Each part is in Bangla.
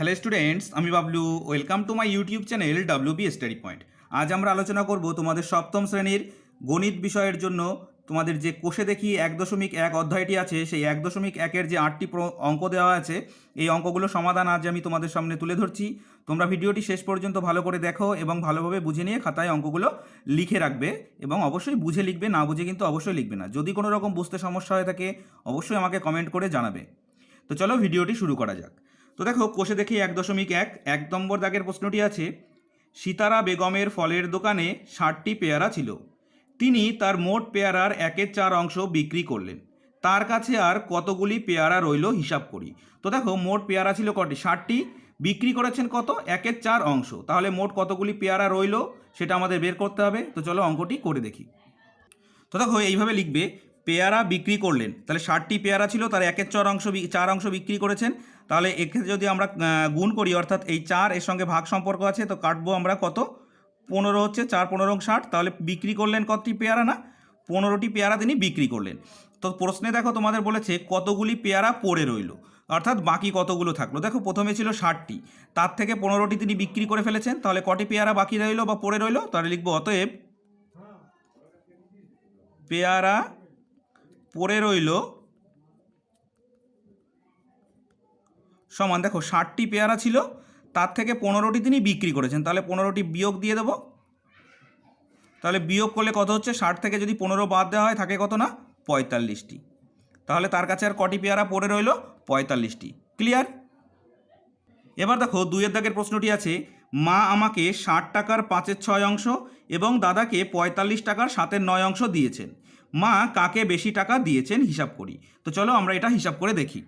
হ্যালো স্টুডেন্টস আমি Bablu. Welcome to my YouTube channel W B study point আজ আমরা আলোচনা করব তোমাদের সপ্তম শ্রেণির গণিত বিষয়ের জন্য। তোমাদের যে কোষে দেখি এক দশমিক এক অধ্যায়টি আছে, সেই এক দশমিক একের যে আটটি অঙ্ক দেওয়া আছে, এই অঙ্কগুলো সমাধান আজ আমি তোমাদের সামনে তুলে ধরছি। তোমরা ভিডিওটি শেষ পর্যন্ত ভালো করে দেখো এবং ভালোভাবে বুঝে নিয়ে খাতায় অঙ্কগুলো লিখে রাখবে এবং অবশ্যই বুঝে লিখবে, না বুঝে কিন্তু অবশ্যই লিখবে না। যদি কোনো রকম বুঝতে সমস্যা হয়ে থাকে, অবশ্যই আমাকে কমেন্ট করে জানাবে। তো চলো ভিডিওটি শুরু করা যাক। তো দেখো, কোষে দেখি এক দশমিক এক। এক নম্বর দাগের প্রশ্নটি আছে, সীতারা বেগমের ফলের দোকানে ষাটটি পেয়ারা ছিল। তিনি তার মোট পেয়ারার একের চার অংশ বিক্রি করলেন। তার কাছে আর কতগুলি পেয়ারা রইল হিসাব করি। তো দেখো, মোট পেয়ারা ছিল কটি? ষাটটি। বিক্রি করেছেন কত? একের চার অংশ। তাহলে মোট কতগুলি পেয়ারা রইল, সেটা আমাদের বের করতে হবে। তো চলো অঙ্কটি করে দেখি। তো দেখো, এইভাবে লিখবে পেয়ারা বিক্রি করলেন। তাহলে ষাটটি পেয়ারা ছিল, তার একের চার অংশ চার অংশ বিক্রি করেছেন। তাহলে এক্ষেত্রে যদি আমরা গুণ করি, অর্থাৎ এই চার এর সঙ্গে ভাগ সম্পর্ক আছে, তো কাটবো আমরা কত? পনেরো হচ্ছে চার, পনেরো ষাট। তাহলে বিক্রি করলেন কতটি পেয়ারা না? পনেরোটি পেয়ারা তিনি বিক্রি করলেন। তো প্রশ্নে দেখো, তোমাদের বলেছে কতগুলি পেয়ারা পড়ে রইল। অর্থাৎ বাকি কতগুলো থাকল? দেখো, প্রথমে ছিল ষাটটি। তার থেকে পনেরোটি তিনি বিক্রি করে ফেলেছেন। তাহলে কটি পেয়ারা বাকি রইল বা পড়ে রইল? তাহলে লিখব, অতএব পেয়ারা পড়ে রইল সমান, দেখো ষাটটি পেয়ারা ছিল, তার থেকে পনেরোটি তিনি বিক্রি করেছেন। তাহলে পনেরোটি বিয়োগ দিয়ে দেবো। তাহলে বিয়োগ করলে কত হচ্ছে? ষাট থেকে যদি পনেরো বাদ দেওয়া হয়, থাকে কত না? পঁয়তাল্লিশটি। তাহলে তার কাছে আর কটি পেয়ারা পড়ে রইল? পঁয়তাল্লিশটি। ক্লিয়ার? এবার দেখো দুইয়ের দাগের প্রশ্নটি আছে, মা আমাকে ষাট টাকার পাঁচের ছয় অংশ এবং দাদাকে পঁয়তাল্লিশ টাকার সাতের নয় অংশ দিয়েছেন। মা কাকে বেশি টাকা দিয়েছেন হিসাব করি। তো চলো আমরা এটা হিসাব করে দেখি।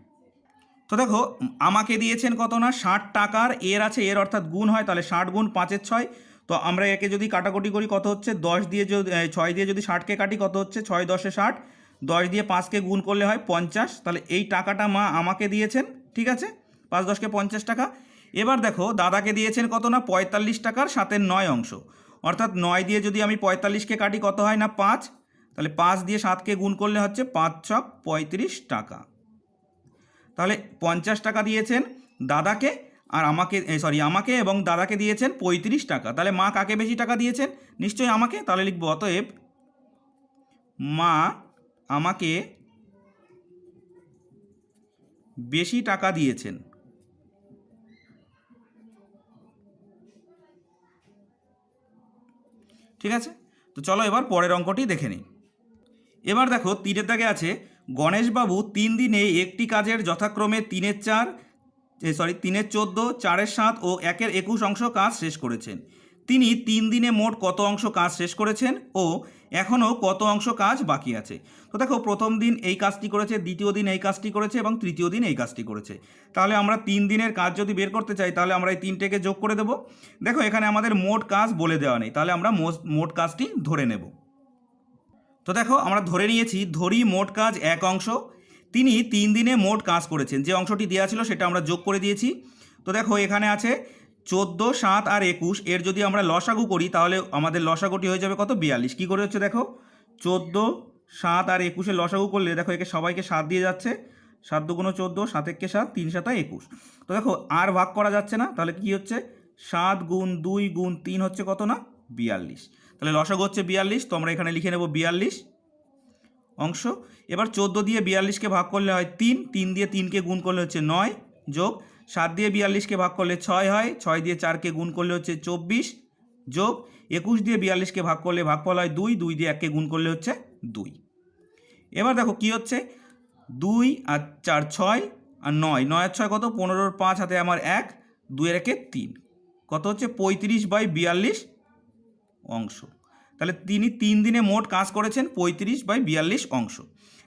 তো দেখো, আমাকে দিয়েছেন কত না? ষাট টাকার, এর আছে, এর অর্থাৎ গুণ হয়, তাহলে ষাট গুণ পাঁচের ছয়। তো আমরা একে যদি কাটাকুটি করি, কত হচ্ছে? দশ দিয়ে যদি ছয় দিয়ে যদি ষাটকে কাটি, কত হচ্ছে? ছয় দশে ষাট। দশ দিয়ে পাঁচকে গুণ করলে হয় পঞ্চাশ। তাহলে এই টাকাটা মা আমাকে দিয়েছেন, ঠিক আছে? পাঁচ দশকে পঞ্চাশ টাকা। এবার দেখো, দাদাকে দিয়েছেন কত না? পঁয়তাল্লিশ টাকার সাতের নয় অংশ। অর্থাৎ নয় দিয়ে যদি আমি পঁয়তাল্লিশকে কাটি, কত হয় না? পাঁচ। তাহলে পাঁচ দিয়ে সাতকে গুণ করলে হচ্ছে পাঁচ ছক পঁয়ত্রিশ টাকা। তাহলে পঞ্চাশ টাকা দিয়েছেন দাদাকে আর আমাকে সরি আমাকে এবং দাদাকে দিয়েছেন পঁয়ত্রিশ টাকা। তাহলে মা কাকে বেশি টাকা দিয়েছেন? নিশ্চয়ই আমাকে। তাহলে লিখব, অতএব মা আমাকে বেশি টাকা দিয়েছেন। ঠিক আছে? তো চলো এবার পরের অঙ্কটি দেখে নিই। এবার দেখো তিনের দাগে আছে, গণেশবাবু তিন দিনে একটি কাজের যথাক্রমে তিনের চার সরি তিনের চোদ্দ, চারের সাত ও একের একুশ অংশ কাজ শেষ করেছেন। তিনি তিন দিনে মোট কত অংশ কাজ শেষ করেছেন ও এখনও কত অংশ কাজ বাকি আছে? তো দেখো, প্রথম দিন এই কাজটি করেছে, দ্বিতীয় দিন এই কাজটি করেছে এবং তৃতীয় দিন এই কাজটি করেছে। তাহলে আমরা তিন দিনের কাজ যদি বের করতে চাই, তাহলে আমরা এই তিনটেকে যোগ করে দেবো। দেখো, এখানে আমাদের মোট কাজ বলে দেওয়া নেই, তাহলে আমরা মোট- মোট কাজটি ধরে নেব। তো দেখো, আমরা ধরে নিয়েছি, ধরি মোট কাজ এক অংশ। তিনি তিন দিনে মোট কাজ করেছেন। যে অংশটি দেওয়া ছিল, সেটা আমরা যোগ করে দিয়েছি। তো দেখো, এখানে আছে চোদ্দ, সাত আর একুশ। এর যদি আমরা লসাগু করি, তাহলে আমাদের লসাগুটি হয়ে যাবে কত? বিয়াল্লিশ। কী করে হচ্ছে দেখো? চোদ্দ, সাত আর একুশে লসাগু করলে, দেখো, একে সবাইকে সাত দিয়ে যাচ্ছে। সাত দুগুণ চোদ্দ, সাত একে সাত, তিন সাতা একুশ। তো দেখো, আর ভাগ করা যাচ্ছে না। তাহলে কি হচ্ছে? সাত গুণ দুই গুণ তিন হচ্ছে কত না? বিয়াল্লিশ। তাহলে লসাগু হচ্ছে বিয়াল্লিশ, তো আমরা এখানে লিখে নেব বিয়াল্লিশ অংশ। এবার চোদ্দ দিয়ে বিয়াল্লিশকে ভাগ করলে হয় তিন তিন দিয়ে তিনকে গুণ করলে হচ্ছে নয় যোগ, সাত দিয়ে বিয়াল্লিশকে ভাগ করলে ছয় হয়, ছয় দিয়ে চারকে গুণ করলে হচ্ছে চব্বিশ যোগ, একুশ দিয়ে বিয়াল্লিশকে ভাগ করলে ভাগফল হয় দুই দুই দিয়ে এককে গুণ করলে হচ্ছে দুই। এবার দেখো কি হচ্ছে? দুই আর চার ছয় আর নয় নয় আর ছয় কত? পনেরোর পাঁচ হাতে আমার এক, দুইয়ের একে তিন। কত হচ্ছে? পঁয়ত্রিশ বাই বিয়াল্লিশ অংশ। তাহলে তিনি তিন দিনে মোট কাজ করেছেন পঁয়ত্রিশ বাই বিয়াল্লিশ অংশ।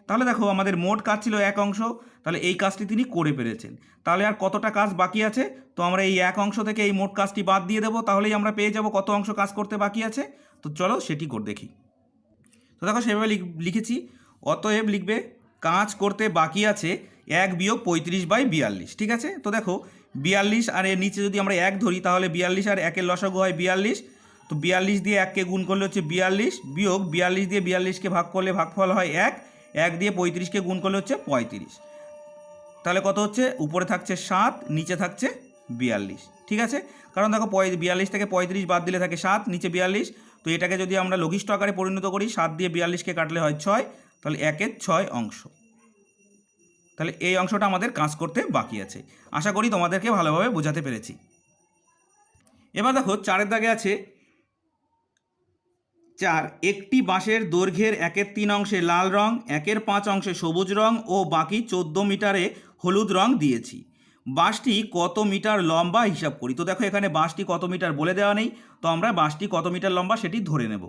তাহলে দেখো আমাদের মোট কাজ ছিল এক অংশ, তাহলে এই কাজটি তিনি করে পেরেছেন তাহলে আর কতটা কাজ বাকি আছে? তো আমরা এই এক অংশ থেকে এই মোট কাজটি বাদ দিয়ে দেবো, তাহলেই আমরা পেয়ে যাব কত অংশ কাজ করতে বাকি আছে। তো চলো সেটি করে দেখি। তো দেখো সেভাবে লিখ- লিখেছি, অতএব লিখবে, কাজ করতে বাকি আছে এক বিয়োগ পঁয়ত্রিশ বাই বিয়াল্লিশ, ঠিক আছে? তো দেখো বিয়াল্লিশ আর এর নিচে যদি আমরা এক ধরি, তাহলে বিয়াল্লিশ আর একের লসাগু হয় বিয়াল্লিশ তো বিয়াল্লিশ দিয়ে এককে গুণ করলে হচ্ছে বিয়াল্লিশ বিয়োগ বিয়াল্লিশ দিয়ে বিয়াল্লিশকে ভাগ করলে ভাগফল হয় এক এক দিয়ে পঁয়ত্রিশকে গুণ করলে হচ্ছে পঁয়ত্রিশ। তাহলে কত হচ্ছে? উপরে থাকছে সাত, নিচে থাকছে বিয়াল্লিশ। ঠিক আছে? কারণ দেখো বিয়াল্লিশ থেকে পঁয়ত্রিশ বাদ দিলে থাকে সাত, নিচে বিয়াল্লিশ। তো এটাকে যদি আমরা লঘিষ্ঠ আকারে পরিণত করি, সাত দিয়ে বিয়াল্লিশকে কাটলে হয় ছয়, তাহলে একের ছয় অংশ। তাহলে এই অংশটা আমাদের কাজ করতে বাকি আছে। আশা করি তোমাদেরকে ভালোভাবে বোঝাতে পেরেছি। এবার দেখো, চারের দাগে আছে চার, একটি বাঁশের দৈর্ঘ্যের একের তিন অংশে লাল রং, একের পাঁচ অংশে সবুজ রং ও বাকি চোদ্দ মিটারে হলুদ রং দিয়েছি। বাঁশটি কত মিটার লম্বা হিসাব করি। তো দেখো এখানে বাঁশটি কত মিটার বলে দেওয়া নেই। তো আমরা বাঁশটি কত মিটার লম্বা সেটি ধরে নেব।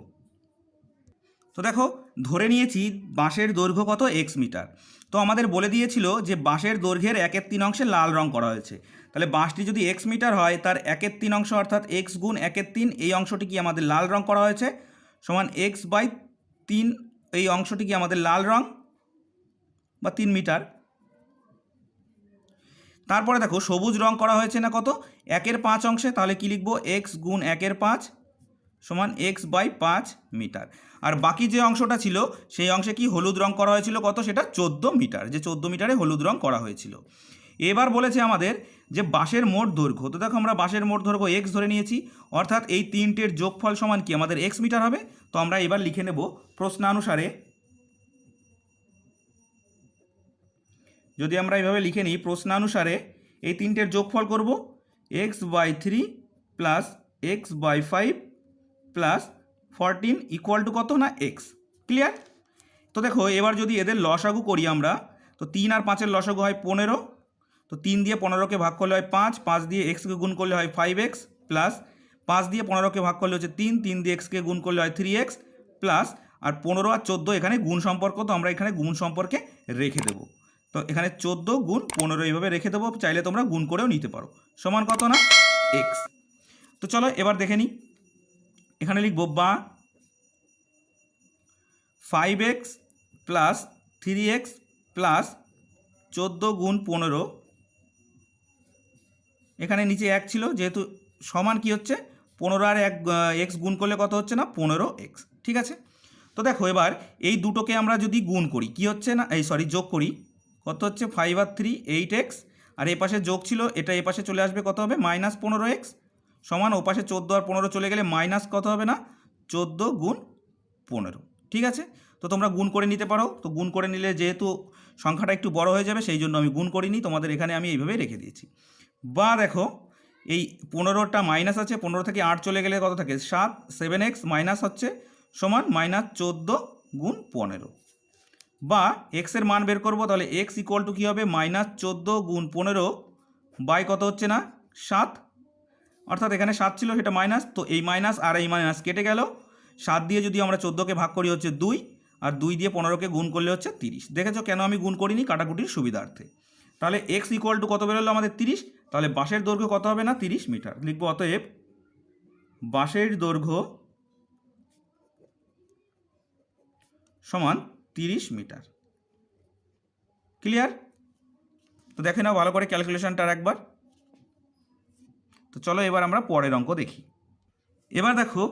তো দেখো, ধরে নিয়েছি বাঁশের দৈর্ঘ্য কত? X metre. তো আমাদের বলে দিয়েছিল যে বাঁশের দৈর্ঘ্যের একের তিন অংশে লাল রং করা হয়েছে। তাহলে বাঁশটি যদি এক্স মিটার হয়, তার একের তিন অংশ অর্থাৎ এক্স গুণ একের তিন, এই অংশটি কি আমাদের লাল রং করা হয়েছে? সমান এক্স বাই তিন এই অংশটি কি আমাদের লাল রং বা তিন মিটার? তারপরে দেখো, সবুজ রং করা হয়েছে না কত? একের পাঁচ অংশে, তাহলে কি লিখব? এক্স গুণ একের পাঁচ সমান এক্স বাই পাঁচ মিটার। আর বাকি যে অংশটা ছিল, সেই অংশে কি হলুদ রং করা হয়েছিল কত? সেটা চোদ্দ মিটার, যে চোদ্দ মিটারে হলুদ রং করা হয়েছিল। এবার বলেছে আমাদের যে বাঁশের মোট দৈর্ঘ্য। তো দেখো আমরা বাঁশের মোট দৈর্ঘ্য এক্স ধরে নিয়েছি, অর্থাৎ এই তিনটের যোগফল সমান কি? আমাদের এক্স মিটার হবে। তো আমরা এবার লিখে নেব প্রশ্নানুসারে। যদি আমরা এইভাবে লিখে নিই, প্রশ্নানুসারে এই তিনটের যোগফল করব x by three plus x by five plus fourteen equal to কত না এক্স ক্লিয়ার তো দেখো, এবার যদি এদের লসাগু করি আমরা, তো তিন আর পাঁচের লসাগু হয় পনেরো তো তিন দিয়ে পনেরোকে ভাগ করলে হয় পাঁচ পাঁচ দিয়ে এক্সকে গুণ করলে হয় ফাইভ এক্স প্লাস পাঁচ দিয়ে পনেরোকে ভাগ করলে হচ্ছে তিন তিন দিয়ে এক্সকে গুণ করলে হয় থ্রি এক্স প্লাস আর পনেরো আর চোদ্দ এখানে গুণ সম্পর্ক, তো আমরা এখানে গুণ সম্পর্কে রেখে দেবো। তো এখানে চোদ্দ গুণ পনেরো এইভাবে রেখে দেবো, চাইলে তোমরা গুণ করেও নিতে পারো। সমান কত না? এক্স তো চলো এবার দেখে নিই। এখানে লিখব বা five x plus three x plus চোদ্দ গুণ পনেরো এখানে নিচে এক ছিল, যেহেতু সমান কি হচ্ছে? পনেরো আর এক এক্স গুণ করলে কত হচ্ছে না? পনেরো এক্স ঠিক আছে? তো দেখো এবার এই দুটোকে আমরা যদি গুণ করি, কি হচ্ছে না? এই সরি যোগ করি, কত হচ্ছে? ফাইভ আর থ্রি এইট এক্স আর এ পাশে যোগ ছিল, এটা এ পাশে চলে আসবে কত হবে? মাইনাস পনেরো এক্স সমান ও পাশে চোদ্দ আর পনেরো চলে গেলে মাইনাস কত হবে না? চোদ্দ গুণ পনেরো, ঠিক আছে? তো তোমরা গুণ করে নিতে পারো, তো গুণ করে নিলে যেহেতু সংখ্যাটা একটু বড় হয়ে যাবে, সেই জন্য আমি গুণ করিনি, তোমাদের এখানে আমি এইভাবে রেখে দিয়েছি। বা দেখো, এই পনেরোটা মাইনাস আছে, পনেরো থেকে আট চলে গেলে কত থাকে? সাত সেভেন এক্স মাইনাস হচ্ছে সমান মাইনাস চোদ্দ গুণ পনেরো। বা এক্সের মান বের করব, তাহলে এক্স ইকুয়াল টু কী হবে? মাইনাস চোদ্দ গুণ পনেরো বাই কত হচ্ছে না? সাত। অর্থাৎ এখানে সাত ছিল, সেটা মাইনাস তো এই মাইনাস আর এই মাইনাস কেটে গেল। সাত দিয়ে যদি আমরা চোদ্দোকে ভাগ করি হচ্ছে দুই, আর দুই দিয়ে পনেরোকে গুণ করলে হচ্ছে তিরিশ। দেখেছ কেন আমি গুণ করিনি? কাটাকুটির সুবিধার্থে। তাহলে এক্স ইকুয়াল টু কত বেরোলো? আমাদের তিরিশ। তাহলে বাঁশের দৈর্ঘ্য কত হবে না? তিরিশ মিটার। লিখব অতএব বাঁশের দৈর্ঘ্য সমান তিরিশ মিটার। ক্লিয়ার? তো দেখে নাও, ভালো করে ক্যালকুলেশনটা একবার। তো চলো এবার আমরা পরের অঙ্ক দেখি। এবার দেখো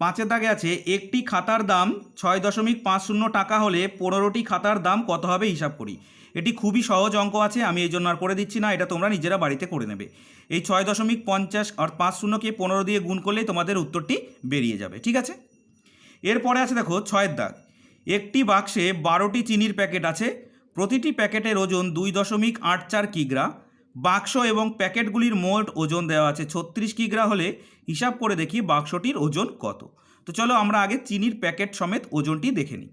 পাঁচের দাগে আছে, একটি খাতার দাম ছয় দশমিক পাঁচ শূন্য টাকা হলে পনেরোটি খাতার দাম কত হবে হিসাব করি। এটি খুবই সহজ অঙ্ক আছে, আমি এই জন্য আর করে দিচ্ছি না, এটা তোমরা নিজেরা বাড়িতে করে নেবে। এই ছয় দশমিক পঞ্চাশ আর পাঁচ শূন্যকে পনেরো দিয়ে গুণ করলেই তোমাদের উত্তরটি বেরিয়ে যাবে, ঠিক আছে? এরপরে আছে দেখো ছয়ের দাগ। একটি বাক্সে বারোটি চিনির প্যাকেট আছে, প্রতিটি প্যাকেটের ওজন দুই দশমিক আট চার কিগ্রা বাক্স এবং প্যাকেটগুলির মোট ওজন দেওয়া আছে ছত্রিশ কিগ্রা হলে হিসাব করে দেখি বাক্সটির ওজন কত। তো চলো আমরা আগে চিনির প্যাকেট সমেত ওজনটি দেখে নিই।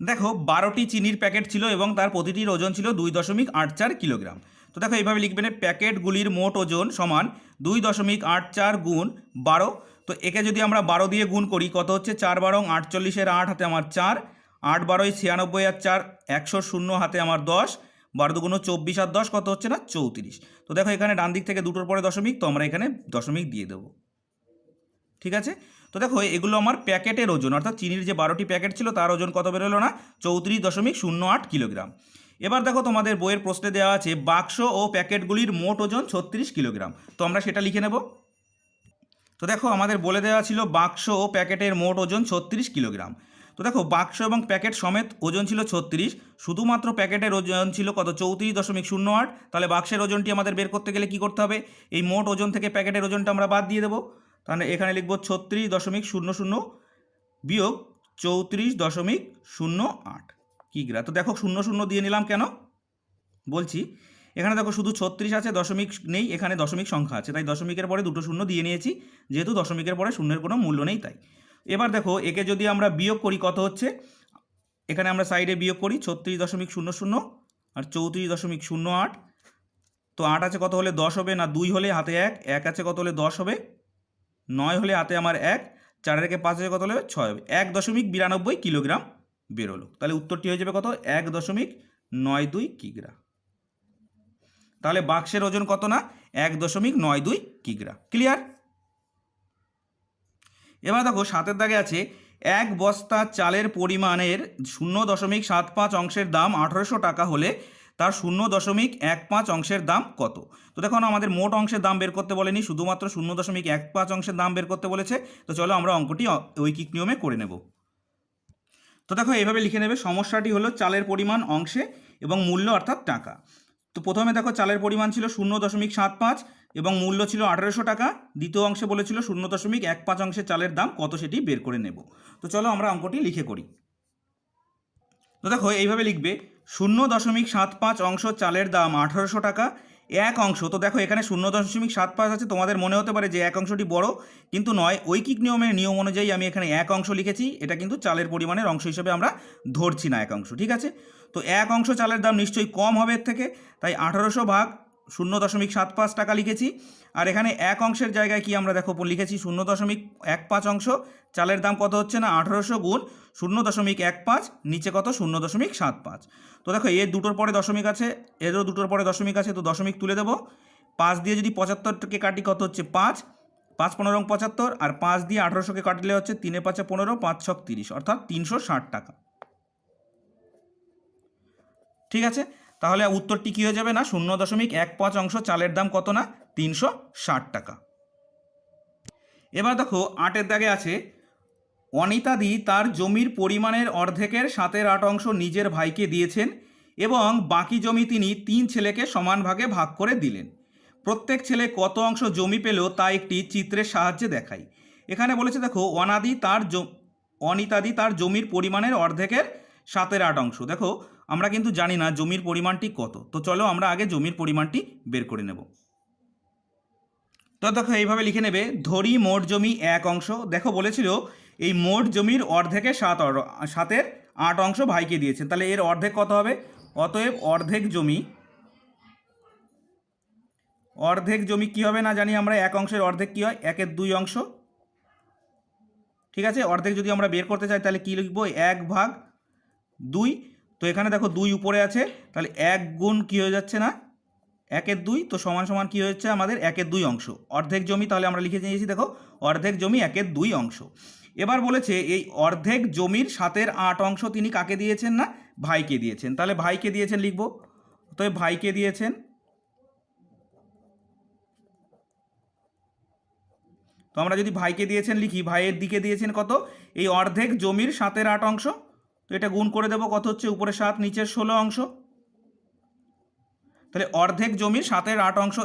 দেখো, বারোটি চিনির প্যাকেট ছিল এবং তার প্রতিটির ওজন ছিল দুই দশমিক আট চার কিলোগ্রাম। তো দেখো, এইভাবে লিখবেন প্যাকেটগুলির মোট ওজন সমান দুই দশমিক আট চার গুণ বারো। তো একে যদি আমরা বারো দিয়ে গুণ করি, কত হচ্ছে? চার বারং আটচল্লিশের আট হাতে আমার চার, আট বারোই ছিয়ানব্বই আর চার একশো শূন্য হাতে আমার দশ বারো দুগুণ চব্বিশ আর দশ কত হচ্ছে না? চৌত্রিশ। তো দেখো এখানে ডান দিক থেকে দুটোর পরে দশমিক, তো আমরা এখানে দশমিক দিয়ে দেবো। ঠিক আছে? তো দেখো, এগুলো আমার প্যাকেটের ওজন, অর্থাৎ চিনির যে বারোটি প্যাকেট ছিল তার ওজন কত বেরোলো না? চৌত্রিশ দশমিক শূন্য আট কিলোগ্রাম। এবার দেখো তোমাদের বইয়ের প্রশ্নে দেওয়া আছে, বাক্স ও প্যাকেটগুলির মোট ওজন ছত্রিশ কিলোগ্রাম। তো আমরা সেটা লিখে নেব। তো দেখো, আমাদের বলে দেওয়া ছিল বাক্স ও প্যাকেটের মোট ওজন ছত্রিশ কিলোগ্রাম। তো দেখো, বাক্স এবং প্যাকেট সমেত ওজন ছিল ছত্রিশ। শুধুমাত্র প্যাকেটের ওজন ছিল কত? চৌত্রিশ দশমিক শূন্য আট। তাহলে বাক্সের ওজনটি আমাদের বের করতে গেলে কি করতে হবে? এই মোট ওজন থেকে প্যাকেটের ওজনটা আমরা বাদ দিয়ে দেবো। তাহলে এখানে লিখব ছত্রিশ দশমিক শূন্য শূন্য বিয়োগ চৌত্রিশ দশমিক শূন্য আট। কিগ্রা তো দেখো, শূন্য শূন্য দিয়ে নিলাম কেন? বলছি, এখানে দেখো শুধু ছত্রিশ আছে, দশমিক নেই, এখানে দশমিক সংখ্যা আছে। তাই দশমিকের পরে দুটো শূন্য দিয়ে নিয়েছি। যেহেতু দশমিকের পরে শূন্যের কোনো মূল্য নেই তাই। এবার দেখো, একে যদি আমরা বিয়োগ করি, কত হচ্ছে? এখানে আমরা সাইডে বিয়োগ করি, ছত্রিশ দশমিক শূন্য শূন্য আর চৌত্রিশ দশমিক শূন্য আট। তো আট আছে কত হলে দশ হবে না দুই হলে হাতে এক এক আছে কত হলে দশ হবে? নয় হলে হাতে আমার এক, চারের একে পাঁচ আছে কত হলে ছয় হবে? এক দশমিক বিরানব্বই কিলোগ্রাম বেরোলো। তাহলে উত্তরটি হয়ে যাবে কত? এক দশমিক নয় দুই কিগ্রা। তাহলে বাক্সের ওজন কত না? এক দশমিক নয় দুই কিগ্রা। ক্লিয়ার এবার দেখো সাতের দাগে আছে এক বস্তা চালের পরিমাণের শূন্য দশমিক সাত পাঁচ অংশের দাম আঠারোশো টাকা হলে তার শূন্য দশমিক এক পাঁচ অংশের দাম কত? তো দেখো আমাদের মোট অংশের দাম বের করতে বলেনি, শুধুমাত্র শূন্য দশমিক এক পাঁচ অংশের দাম বের করতে বলেছে। তো চলো আমরা অঙ্কটি ঐকিক নিয়মে করে নেব। তো দেখো এইভাবে লিখে নেবে, সমস্যাটি হলো চালের পরিমাণ অংশে এবং মূল্য অর্থাৎ টাকা। তো প্রথমে দেখো চালের পরিমাণ ছিল শূন্য দশমিক সাত পাঁচ এবং মূল্য ছিল আঠারোশো টাকা। দ্বিতীয় অংশে বলেছিল শূন্য দশমিক এক পাঁচ অংশে চালের দাম, কত সেটি বের করে নেব। তো চলো আমরা অঙ্কটি লিখে করি। তো দেখো, এইভাবে লিখবে, শূন্য দশমিক সাত পাঁচ অংশ চালের দাম আঠারোশো টাকা, এক অংশ। তো দেখো, এখানে শূন্য দশমিক সাত পাঁচ আছে, তোমাদের মনে হতে পারে যে এক অংশটি বড়, কিন্তু নয়, ঐকিক নিয়মের নিয়ম অনুযায়ী আমি এখানে এক অংশ লিখেছি, এটা কিন্তু চালের পরিমাণের অংশ হিসেবে আমরা ধরছি না এক অংশ, ঠিক আছে? তো এক অংশ চালের দাম নিশ্চয়ই কম হবে এর থেকে, তাই আঠারোশো ভাগ শূন্য দশমিক সাত পাঁচ টাকা লিখেছি। আর এখানে এক অংশের জায়গায় কি আমরা দেখো লিখেছি শূন্য দশমিক এক পাঁচ অংশ। চালের দাম কত হচ্ছে না? আঠারোশো গুণ শূন্য দশমিক এক পাঁচ, নিচে কত? শূন্য দশমিক সাত পাঁচ। তো দেখো এর দুটোর পরে দশমিক আছে, এরও দুটোর পরে দশমিক আছে, তো দশমিক তুলে দেবো। পাঁচ দিয়ে যদি পঁচাত্তরকে কাটি, কত হচ্ছে? পাঁচ। পাঁচ পনেরো পঁচাত্তর, আর পাঁচ দিয়ে আঠারোশোকে কাটলে হচ্ছে তিনে পাঁচে পনেরো, পাঁচ ছক তিরিশ, অর্থাৎ তিনশো ষাট টাকা। ঠিক আছে? তাহলে উত্তরটি কী হয়ে যাবে না? শূন্য দশমিক এক পাঁচ অংশ চালের দাম কত না? তিনশো ষাট টাকা। এবার দেখো, আটের দাগে আছে অনিতাদি তার জমির পরিমাণের অর্ধেকের সাতের আট অংশ নিজের ভাইকে দিয়েছেন এবং বাকি জমি তিনি তিন ছেলেকে সমান ভাগে ভাগ করে দিলেন। প্রত্যেক ছেলে কত অংশ জমি পেল তা একটি চিত্রের সাহায্যে দেখাই। এখানে বলেছে, দেখো, অনাদি তার অনিতাদি তার জমির পরিমাণের অর্ধেকের সাতের আট অংশ। দেখো আমরা কিন্তু জানি না জমির পরিমাণটি কত। তো চলো আমরা আগে জমির পরিমাণটি বের করে নেব। তো দেখো এইভাবে লিখে নেবে, ধরি মোট জমি এক অংশ। দেখো বলেছিল, এই মোট জমির অর্ধেকের সাত সাতের আট অংশ ভাইকে দিয়েছেন তাহলে এর অর্ধেক কত হবে? অতএব অর্ধেক জমি অর্ধেক জমি কি হবে না জানি আমরা, এক অংশের অর্ধেক কি হয়? একের দুই অংশ। ঠিক আছে? অর্ধেক যদি আমরা বের করতে চাই তাহলে কী লিখব? এক ভাগ দুই তো এখানে দেখো দুই উপরে আছে, তাহলে এক গুণ কী হয়ে যাচ্ছে না? একের দুই, তো সমান সমান কী হচ্ছে আমাদের? একের দুই অংশ। অর্ধেক জমি, তাহলে আমরা লিখে নিয়েছি, দেখো, অর্ধেক জমি একের দুই অংশ। এবার বলেছে, এই অর্ধেক জমির সাতের আট অংশ তিনি কাকে দিয়েছেন না? ভাইকে দিয়েছেন। তাহলে ভাইকে দিয়েছেন লিখব। তো ভাইকে দিয়েছেন। তো আমরা যদি ভাইকে দিয়েছেন লিখি, ভাইয়ের দিকে দিয়েছেন কত? এই অর্ধেক জমির সাতের আট অংশ। তো এটা গুণ করে দেবো, কত হচ্ছে? উপরে সাত, নিচের ষোলো অংশ। তাহলে অর্ধেক জমির সাতের আট অংশ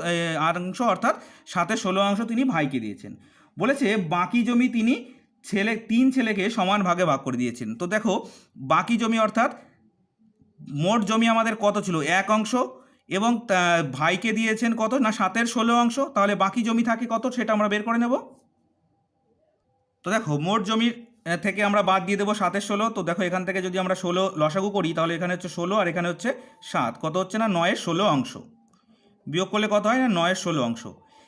আট অংশ, অর্থাৎ সাতের ষোলো অংশ তিনি ভাইকে দিয়েছেন। বলেছে, বাকি জমি তিনি ছেলে, তিন ছেলেকে সমান ভাগে ভাগ করে দিয়েছেন। তো দেখো, বাকি জমি অর্থাৎ মোট জমি আমাদের কত ছিল? এক অংশ, এবং ভাইকে দিয়েছেন কত? না, সাতের ষোলো অংশ? তাহলে বাকি জমি থাকে কত? সেটা আমরা বের করে নেব। তো দেখো, মোট জমির থেকে আমরা বাদ দিয়ে দেবো সাতের ষোলো। তো দেখো এখান থেকে যদি আমরা ষোলো লসাগু করি, তাহলে এখানে হচ্ছে ষোলো আর এখানে হচ্ছে সাত। কত হচ্ছে না? নয়ের ষোলো অংশ। বিয়োগ করলে কত হয় না? নয়ের ষোলো অংশ।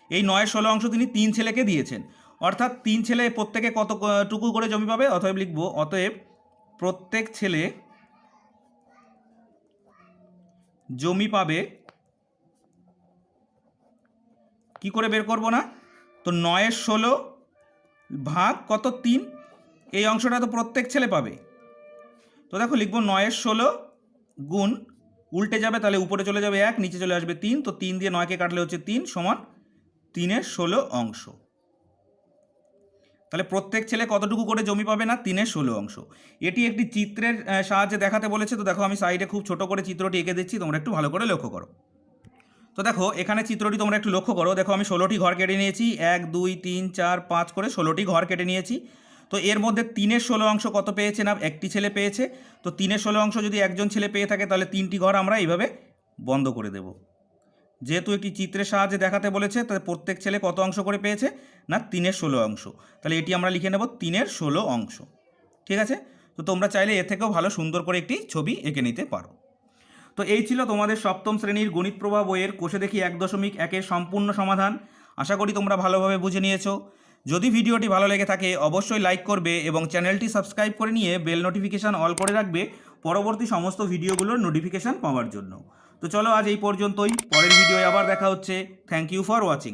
এই নয়ের ষোলো অংশ তিনি তিন ছেলেকে দিয়েছেন। অর্থাৎ তিন ছেলে প্রত্যেকে কত টুকু করে জমি পাবে? অতএব লিখব, অতএব প্রত্যেক ছেলে জমি পাবে কি করে বের করব না? তো নয়ের ষোলো ভাগ কত? তিন। এই অংশটা তো প্রত্যেক ছেলে পাবে। তো দেখো, লিখব নয়ের ষোলো গুণ, উল্টে যাবে তাহলে উপরে চলে যাবে এক, নিচে চলে আসবে তিন, তো তিন দিয়ে নয়কে কাটলে হচ্ছে তিন সমান তিনের ষোলো অংশ। তাহলে প্রত্যেক ছেলে কতটুকু করে জমি পাবে না? তিনের ষোলো অংশ। এটি একটি চিত্রের সাহায্যে দেখাতে বলেছে, তো দেখো আমি সাইডে খুব ছোট করে চিত্রটি এঁকে দিচ্ছি, তোমরা একটু ভালো করে লক্ষ্য করো। তো দেখো, এখানে চিত্রটি তোমরা একটু লক্ষ্য করো। দেখো, আমি ষোলোটি ঘর কেটে নিয়েছি, এক, দুই, তিন, চার, পাঁচ করে ষোলোটি ঘর কেটে নিয়েছি। তো এর মধ্যে তিনের ষোলো অংশ কত পেয়েছে না, একটি ছেলে পেয়েছে। তো তিনের ষোলো অংশ যদি একজন ছেলে পেয়ে থাকে, তাহলে তিনটি ঘর আমরা এইভাবে বন্ধ করে দেব। যেহেতু একটি চিত্রের সাহায্যে দেখাতে বলেছে, তাহলে প্রত্যেক ছেলে কত অংশ করে পেয়েছে না, তিনের ষোলো অংশ। তাহলে এটি আমরা লিখে নেব তিনের ষোলো অংশ। ঠিক আছে? তো তোমরা চাইলে এর থেকেও ভালো সুন্দর করে একটি ছবি এঁকে নিতে পারো। তো এই ছিল তোমাদের সপ্তম শ্রেণির গণিত প্রভা বইয়ের কোষে দেখি এক দশমিক একের সম্পূর্ণ সমাধান। আশা করি তোমরা ভালোভাবে বুঝে নিয়েছো। যদি ভিডিওটি ভালো লেগে থাকে, অবশ্যই লাইক করবে এবং চ্যানেলটি সাবস্ক্রাইব করে নিয়ে বেল নোটিফিকেশান অল করে রাখবে পরবর্তী সমস্ত ভিডিওগুলোর নোটিফিকেশান পাওয়ার জন্য। তো চলো আজ এই পর্যন্তই, পরের ভিডিও আবার দেখা হচ্ছে। Thank you for watching